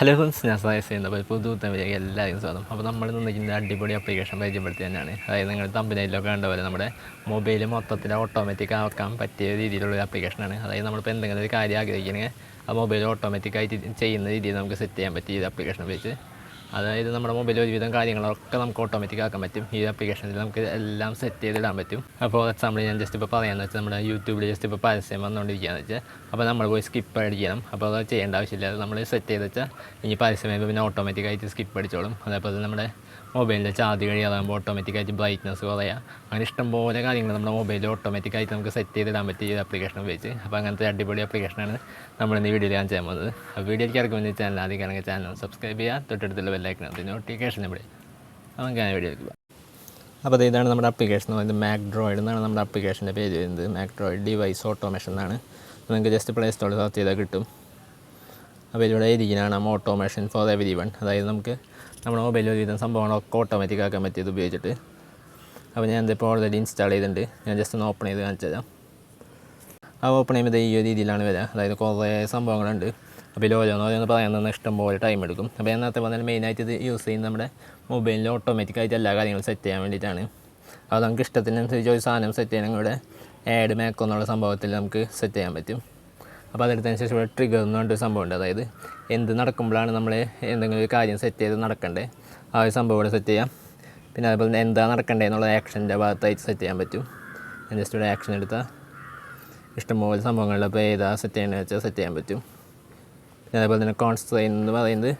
Hello friends ഞാൻ സയസ് ചെയ്യുന്നത് അപ്പോൾ പുതു വിലയ്ക്ക് എല്ലാവരും സ്വാഗതം. അപ്പോൾ നമ്മൾ നിന്നിരിക്കുന്ന അടിപൊളി ആപ്ലിക്കേഷൻ പരിചയപ്പെടുത്തി തന്നെയാണ് അതായത് നിങ്ങൾ തമ്പനയിലൊക്കെ കണ്ട പോലെ നമ്മുടെ മൊബൈൽ മൊത്തത്തിൽ ഓട്ടോമാറ്റിക് ആക്കാൻ പറ്റിയ രീതിയിലുള്ള ഒരു ആപ്ലിക്കേഷനാണ് അതായത് നമ്മളിപ്പോൾ എന്തെങ്കിലും ഒരു കാര്യം ആഗ്രഹിക്കണമെങ്കിൽ ആ മൊബൈൽ ഓട്ടോമാറ്റിക്കായിട്ട് ചെയ്യുന്ന രീതിയിൽ നമുക്ക് സെറ്റ് ചെയ്യാൻ പറ്റിയ ആപ്ലിക്കേഷൻ ഉപയോഗിച്ച് അതായത് നമ്മുടെ മൊബൈലിൽ ഒരുവിധം കാര്യങ്ങളൊക്കെ നമുക്ക് ഓട്ടോമാറ്റിക് ആക്കാൻ പറ്റും. ഈ ആപ്ലിക്കേഷനിൽ നമുക്ക് എല്ലാം സെറ്റ് ചെയ്തിടാൻ പറ്റും. അപ്പോൾ എക്സാമ്പിൾ ഞാൻ ജസ്റ്റ് ഇപ്പോൾ പറയാമെന്ന് വെച്ചാൽ നമ്മുടെ യൂട്യൂബിൽ ജസ്റ്റ് ഇപ്പോൾ പരസ്യം വന്നുകൊണ്ടിരിക്കുകയെന്ന് വെച്ചാൽ അപ്പോൾ നമ്മൾ പോയി സ്കിപ്പ് അടിക്കണം. അപ്പോൾ അത് ചെയ്യേണ്ട ആവശ്യമില്ല. നമ്മൾ സെറ്റ് ചെയ്ത് വെച്ചാൽ ഇനി പരസ്യം വരുമ്പോൾ പിന്നെ ഓട്ടോമാറ്റിക്കായിട്ട് സ്കിപ്പ് അടിച്ചോളും. അതേപോലെ നമ്മുടെ മൊബൈലിന്റെ ചാർജ് കഴിയാതാകുമ്പോൾ ഓട്ടോമാറ്റിക്കായിട്ട് ബ്രൈറ്റ്നസ് കുറയുക അങ്ങനെ ഇഷ്ടംപോലെ കാര്യങ്ങൾ നമ്മുടെ മൊബൈലിൽ ഓട്ടോമാറ്റിക്കായിട്ട് നമുക്ക് സെറ്റ് ചെയ്തിടാൻ പറ്റിയ ഈ ആപ്ലിക്കേഷൻ ഉപയോഗിച്ച്. അപ്പോൾ അങ്ങനത്തെ അടിപൊളി ആപ്ലിക്കേഷനാണ് നമ്മൾ ഇന്ന് വീഡിയോയിൽ ഞാൻ ചെയ്യാൻ പോകുന്നത്. അപ്പോൾ വീഡിയോയ്ക്ക് ഇറക്കുമ്പോൾ ചാനൽ ആദ്യം കാണുന്ന ചാനൽ സബ്സ്ക്രൈബ് ചെയ്യുക. തൊട്ടടുത്തുള്ള ബെല്ലൈക്കണം നോട്ടിഫിക്കേഷൻ ഇവിടെ. നമുക്ക് ഞാൻ വീഡിയോ പോകാം അപ്പോൾ ഇതാണ് നമ്മുടെ അപ്ലിക്കേഷൻ എന്ന് പറയുന്നത് മാക് ഡ്രോയിഡ് എന്നാണ് നമ്മുടെ അപ്ലിക്കേഷന്റെ പേര് വരുന്നത്. മാക് ഡ്രോയിഡ് ഡിവൈസ് ഓട്ടോമേഷൻ എന്നാണ് നമുക്ക് ജസ്റ്റ് പ്ലേ സ്റ്റോറിൽ സെർച്ച് ചെയ്താൽ കിട്ടും. അപ്പോൾ ഇതിലൂടെ ഇരിക്കുന്നതാണ് ഓട്ടോമേഷൻ ഫോർ എവരി വൺ അതായത് നമുക്ക് നമ്മുടെ മൊബൈലിൽ ഒരുവിധം സംഭവങ്ങളൊക്കെ ഓട്ടോമാറ്റിക് ആക്കാൻ പറ്റിയത് ഉപയോഗിച്ചിട്ട്. അപ്പോൾ ഞാൻ ഇതിപ്പോൾ ഓൾറെഡി ഇൻസ്റ്റാൾ ചെയ്തിട്ടുണ്ട്. ഞാൻ ജസ്റ്റ് ഒന്ന് ഓപ്പൺ ചെയ്ത് കാണിച്ചു തരാം ആ ഓപ്പൺ ചെയ്യുമ്പോൾ ഈ ഒരു രീതിയിലാണ് വരിക. അതായത് കുറേ സംഭവങ്ങളുണ്ട്. അപ്പോൾ ഇതിൽ ഓരോന്ന് ഓരോന്ന് പറയാൻ തന്നെ ഇഷ്ടംപോലെ ടൈം എടുക്കും. അപ്പോൾ ഞാൻ നേരത്തെ പറഞ്ഞാൽ മെയിനായിട്ട് ഇത് യൂസ് ചെയ്യുന്നത് നമ്മുടെ മൊബൈലിൽ ഓട്ടോമാറ്റിക്കായിട്ട് എല്ലാ കാര്യങ്ങളും സെറ്റ് ചെയ്യാൻ വേണ്ടിയിട്ടാണ്. അപ്പോൾ നമുക്ക് ഇഷ്ടത്തിനനുസരിച്ച് ഒരു സാധനം സെറ്റ് ചെയ്യണമെങ്കിൽ ഇവിടെ ആഡ് മേക്കോ എന്നുള്ള സംഭവത്തിൽ നമുക്ക് സെറ്റ് ചെയ്യാൻ പറ്റും. അപ്പോൾ അതെടുത്തതിന് ശേഷം ഇവിടെ ട്രിഗർ എന്ന് പറഞ്ഞൊരു സംഭവമുണ്ട് അതായത് എന്ത് നടക്കുമ്പോഴാണ് നമ്മൾ എന്തെങ്കിലും ഒരു കാര്യം സെറ്റ് ചെയ്ത് നടക്കണ്ടേ? ആ ഒരു സംഭവം ഇവിടെ സെറ്റ് ചെയ്യാം. പിന്നെ അതുപോലെ തന്നെ എന്താ നടക്കണ്ടേ എന്നുള്ള ആക്ഷന്റെ ഭാഗത്തായിട്ട് സെറ്റ് ചെയ്യാൻ പറ്റും. ജസ്റ്റ് ഇവിടെ ആക്ഷൻ എടുത്താൽ ഇഷ്ടംപോലെ സംഭവങ്ങളിൽ ഇപ്പോൾ ഏതാ സെറ്റ് ചെയ്യണമെന്ന് വെച്ചാൽ സെറ്റ് ചെയ്യാൻ പറ്റും. പിന്നെ അതേപോലെ തന്നെ കോൺസ്ട്രെയിൻ എന്ന് പറയുന്നത്.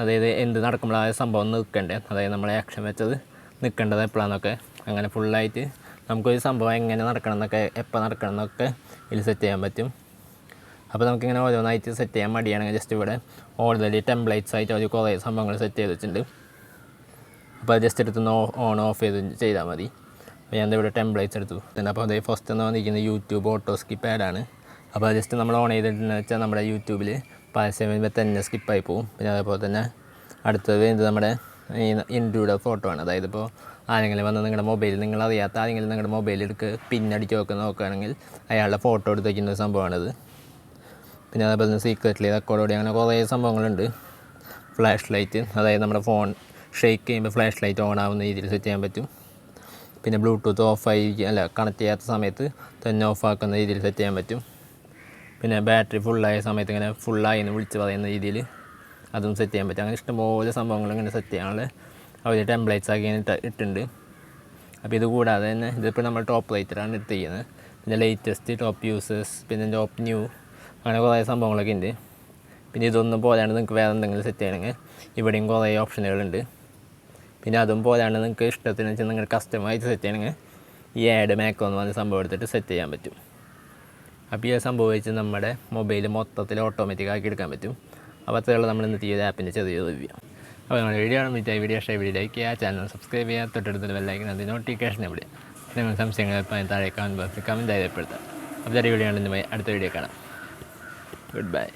അതായത് എന്ത് നടക്കുമ്പോൾ ആ സംഭവം നിൽക്കേണ്ടത്? അതായത് നമ്മളെ ആക്ഷൻ വെച്ചത് നിൽക്കേണ്ടത് എപ്പോഴാണെന്നൊക്കെ അങ്ങനെ ഫുള്ളായിട്ട് നമുക്കൊരു സംഭവം എങ്ങനെ നടക്കണം എന്നൊക്കെ എപ്പോൾ നടക്കണം എന്നൊക്കെ ഇതിൽ സെറ്റ് ചെയ്യാൻ പറ്റും. അപ്പോൾ നമുക്കിങ്ങനെ ഓരോന്നായിട്ട് സെറ്റ് ചെയ്യാൻ മടിയാണെങ്കിൽ ജസ്റ്റ് ഇവിടെ ഓൾറെഡി ടെംപ്ലേറ്റ്സ് ആയിട്ട് അവർ കുറേ സംഭവങ്ങൾ സെറ്റ് ചെയ്ത് വെച്ചിട്ടുണ്ട്. അപ്പോൾ ജസ്റ്റ് എടുത്ത് ഓൺ ഓഫ് ചെയ്ത് ചെയ്താൽ മതി. അപ്പോൾ ഞാൻ ഇവിടെ ടെംപ്ലേറ്റ്സ് എടുത്തു. പിന്നെ അപ്പോൾ അതേ ഫസ്റ്റ് എന്ന് വന്നിരിക്കുന്നത് യൂട്യൂബ് ഓട്ടോ സ്കിപ്പ് ആഡാണ് അപ്പോൾ ജസ്റ്റ് നമ്മൾ ഓൺ ചെയ്തിട്ടുണ്ടെന്ന് വെച്ചാൽ നമ്മുടെ യൂട്യൂബിൽ പരസ്യം വരുമ്പോൾ തന്നെ സ്കിപ്പായി പോവും. പിന്നെ അതേപോലെ തന്നെ അടുത്തത് ഇത് നമ്മുടെ ഈ ഇൻഡ്യൂടെ ഫോട്ടോ ആണ്. അതായത് ഇപ്പോൾ ആരെങ്കിലും വന്ന് നിങ്ങളുടെ മൊബൈൽ നിങ്ങൾ അറിയാത്ത ആരെങ്കിലും നിങ്ങളുടെ മൊബൈൽ പിന്നടിച്ച് നോക്കുക നോക്കുകയാണെങ്കിൽ അയാളുടെ ഫോട്ടോ എടുത്ത് വയ്ക്കുന്ന സംഭവമാണിത്. പിന്നെ അതേപോലെ തന്നെ സീക്രറ്റ്ലി റെക്കോർഡോടി അങ്ങനെ കുറേ സംഭവങ്ങളുണ്ട്. ഫ്ലാഷ് ലൈറ്റ് അതായത് നമ്മുടെ ഫോൺ ഷെയ്ക്ക് ചെയ്യുമ്പോൾ ഫ്ലാഷ് ലൈറ്റ് ഓൺ ആവുന്ന രീതിയിൽ സെറ്റ് ചെയ്യാൻ പറ്റും. പിന്നെ ബ്ലൂടൂത്ത് ഓഫായി അല്ല കണക്ട് ചെയ്യാത്ത സമയത്ത് തന്നെ ഓഫാക്കുന്ന രീതിയിൽ സെറ്റ് ചെയ്യാൻ പറ്റും. പിന്നെ ബാറ്ററി ഫുള്ളായ സമയത്ത് ഇങ്ങനെ ഫുള്ളായി എന്ന് വിളിച്ച് പറയുന്ന രീതിയിൽ അതും സെറ്റ് ചെയ്യാൻ പറ്റും. അങ്ങനെ ഇഷ്ടംപോലെ സംഭവങ്ങൾ ഇങ്ങനെ സെറ്റ് ചെയ്യാനുള്ള അവർ ടെംപ്ലേറ്റ്സ് ആക്കി ഇങ്ങനെ ഇട്ട് ഇട്ടുണ്ട് അപ്പോൾ ഇത് കൂടാതെ തന്നെ ഇതിപ്പോൾ നമ്മൾ ടോപ്പ് റൈറ്ററാണ് എടുത്തിരിക്കുന്നത് പിന്നെ ലേറ്റസ്റ്റ് ടോപ്പ് യൂസേഴ്സ് പിന്നെ ടോപ്പ് ന്യൂ അങ്ങനെ കുറേ സംഭവങ്ങളൊക്കെ ഉണ്ട് പിന്നെ ഇതൊന്നും പോരാണ്ട് നിങ്ങൾക്ക് വേറെ എന്തെങ്കിലും സെറ്റ് ചെയ്യണമെങ്കിൽ ഇവിടെയും കുറേ ഓപ്ഷനുകളുണ്ട് പിന്നെ അതും പോരാണ്ട് നിങ്ങൾക്ക് ഇഷ്ടത്തിന് വെച്ചാൽ നിങ്ങൾ കസ്റ്റമായിട്ട് സെറ്റ് ചെയ്യണമെങ്കിൽ ഈ ആഡ് മാക്കോ എന്ന് പറഞ്ഞ സംഭവം എടുത്തിട്ട് സെറ്റ് ചെയ്യാൻ പറ്റും. അപ്പോൾ ഈ സംഭവം വെച്ച് നമ്മുടെ മൊബൈൽ മൊത്തത്തിൽ ഓട്ടോമാറ്റിക് ആക്കി എടുക്കാൻ പറ്റും. അപ്പോൾ അത്രയുള്ള നമ്മൾ ഇന്നത്തെ ഈ ഒരു ആപ്പിന്റെ ചെറിയ റിവ്യൂ അപ്പോൾ നമ്മുടെ വീഡിയോ വിളിച്ചാൽ വീഡിയോ ഇഷ്ടമായി വീഡിയോ ലൈക്ക് ചെയ്യുക ചാനൽ സബ്സ്ക്രൈബ് ചെയ്യുക തൊട്ടടുത്ത് ബെല്ലൈക്കൻ അതിന്റെ നോട്ടിഫിക്കേഷൻ എവിടെ നിങ്ങൾ സംശയങ്ങൾ ഇപ്പോൾ താഴെ കമന്റ് ബോക്സിൽ കമന്റ് ചെയ്യപ്പെടുത്താം. അപ്പോൾ ചെറിയ വീഡിയോ അടുത്ത വീഡിയോ കാണാം. Good bye